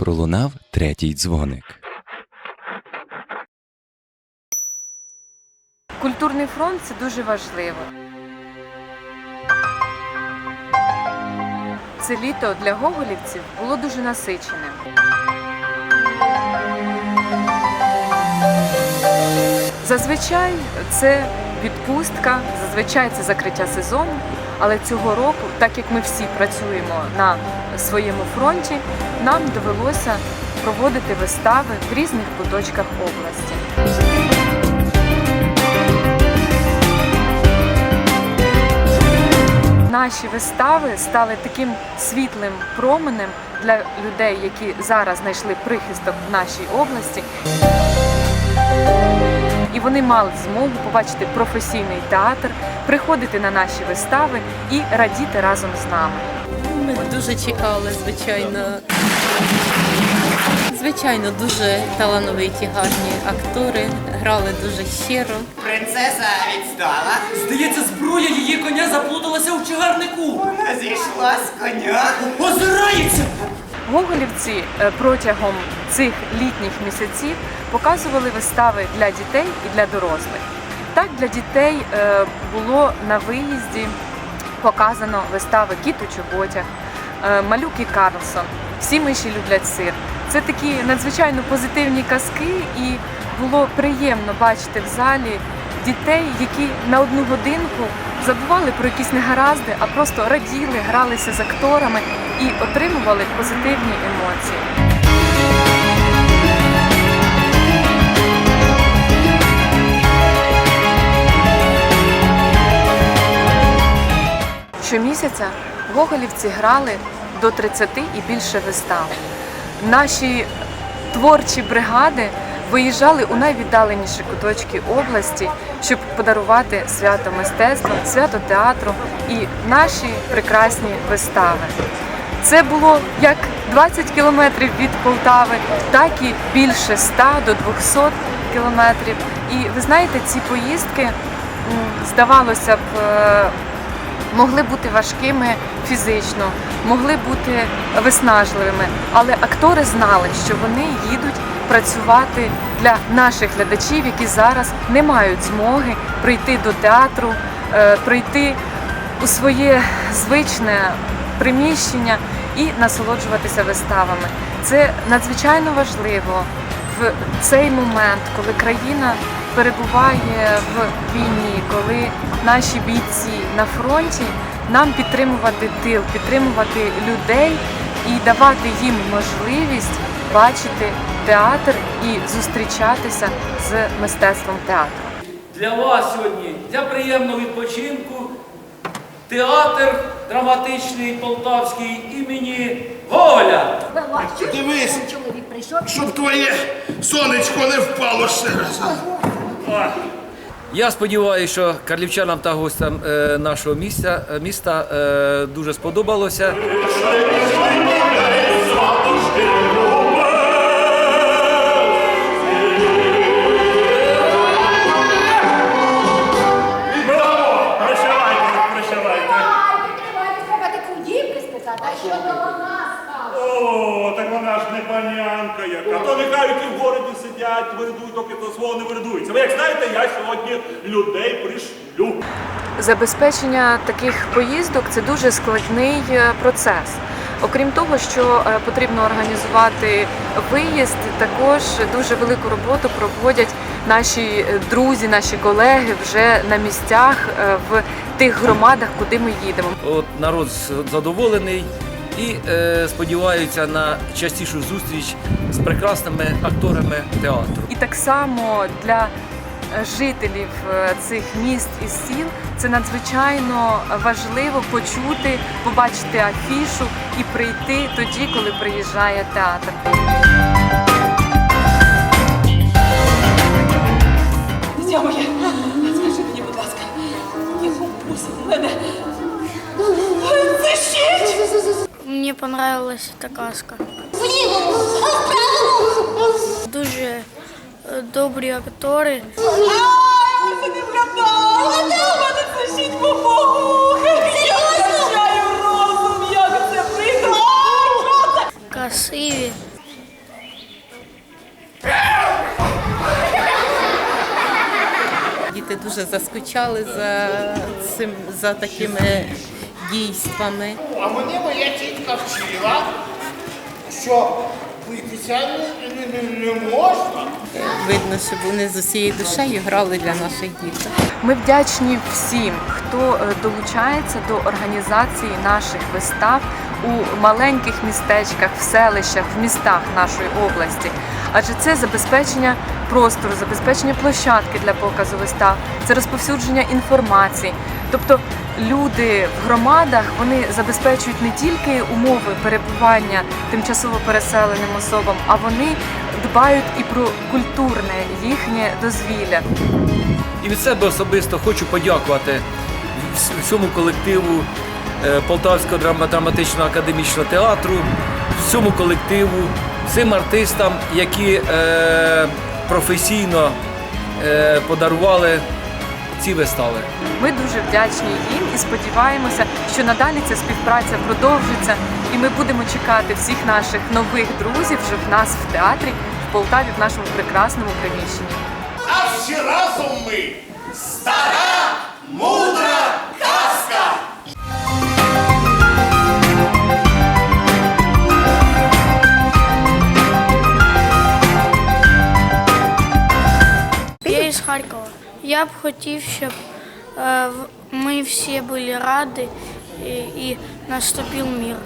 пролунав третій дзвоник. Культурний фронт це дуже важливо. Це літо для гоголівців було дуже насиченим. Зазвичай це відпустка, зазвичай це закриття сезону. Але цього року, так як ми всі працюємо на своєму фронті, нам довелося проводити вистави в різних куточках області. Наші вистави стали таким світлим променем для людей, які зараз знайшли прихисток в нашій області. І вони мали змогу побачити професійний театр, приходити на наші вистави і радіти разом з нами. Ми дуже чекали, звичайно. Звичайно, дуже талановиті, гарні актори, грали дуже щиро. Принцеса відстала, Здається, зброя її коня заплуталася у чагарнику. вона зійшла з коня. Озирається! Гоголівці е, протягом цих літніх місяців показували вистави для дітей і для дорослих. Так, для дітей е, було на виїзді показано вистави Кіт у чоботях, е, Малюк і Карлсон, Всі миші люблять сир. Це такі надзвичайно позитивні казки, і було приємно бачити в залі дітей, які на одну годинку забували про якісь негаразди, а просто раділи, гралися з акторами і отримували позитивні емоції. Щомісяця гоголівці грали до 30 і більше вистав. Наші творчі бригади виїжджали у найвіддаленіші куточки області, щоб подарувати свято мистецтва, свято театру і наші прекрасні вистави. Це було як 20 кілометрів від Полтави, так і більше 100 до 200 кілометрів. І ви знаєте, ці поїздки, здавалося б, е, могли бути важкими фізично, могли бути виснажливими, але актори знали, що вони їдуть працювати для наших глядачів, які зараз не мають змоги прийти до театру, е, прийти у своє звичне приміщення і насолоджуватися виставами. Це надзвичайно важливо в цей момент, коли країна перебуває в війні, коли наші бійці на фронті, нам підтримувати тил, підтримувати людей і давати їм можливість бачити театр і зустрічатися з мистецтвом театру. Для вас сьогодні, для приємного відпочинку, театр драматичний полтавський імені Гоголя. Дивись, Чоловік прийшов. щоб твоє сонечко не впало ще раз. Я сподіваюся, що карлівчанам та гостям е, нашого е, міста е, дуже сподобалося. О, так вона ж не панянка яка. То нехай ті в городі сидять, виридують, доки до свого не виридуються. Ви як знаєте, я сьогодні людей пришлю. Забезпечення таких поїздок це дуже складний е, процес. Окрім того, що е, потрібно організувати виїзд, також дуже велику роботу проводять наші е, друзі, наші колеги вже на місцях в тих громадах, куди ми їдемо. От народ задоволений і е, сподіваються на частішу зустріч з прекрасними акторами театру. І так само для е, жителів е, цих міст і сіл це надзвичайно важливо почути, побачити афішу і прийти тоді, коли приїжджає театр. Скажи мені, будь ласка, яку пусить мене? Це! мені понравилася та казка. Дуже е, добрі актори. Красиві. Діти дуже заскучали за цим за такими дійствами. А мене моя тітка вчила, що битися не, не, не можна. Видно, що вони з усією душею грали для наших діток. Ми вдячні всім, хто е, долучається до організації наших вистав у маленьких містечках, в селищах, в містах нашої області. Адже це забезпечення простору, забезпечення площадки для показу вистав, це розповсюдження інформації. Тобто люди в громадах вони забезпечують не тільки умови перебування тимчасово переселеним особам, а вони дбають і про культурне їхнє дозвілля. І від себе особисто хочу подякувати всьому колективу е, Полтавського драма- драматичного академічного театру, всьому колективу, всім артистам, які е, професійно е, подарували ці вистави. Ми дуже вдячні їм і сподіваємося, що надалі ця співпраця продовжиться, і ми будемо чекати всіх наших нових друзів вже в нас в театрі в Полтаві в нашому прекрасному приміщенні. А всі разом ми стара, мудра Я б хотів, щоб е, ми всі були раді і, наступив мир.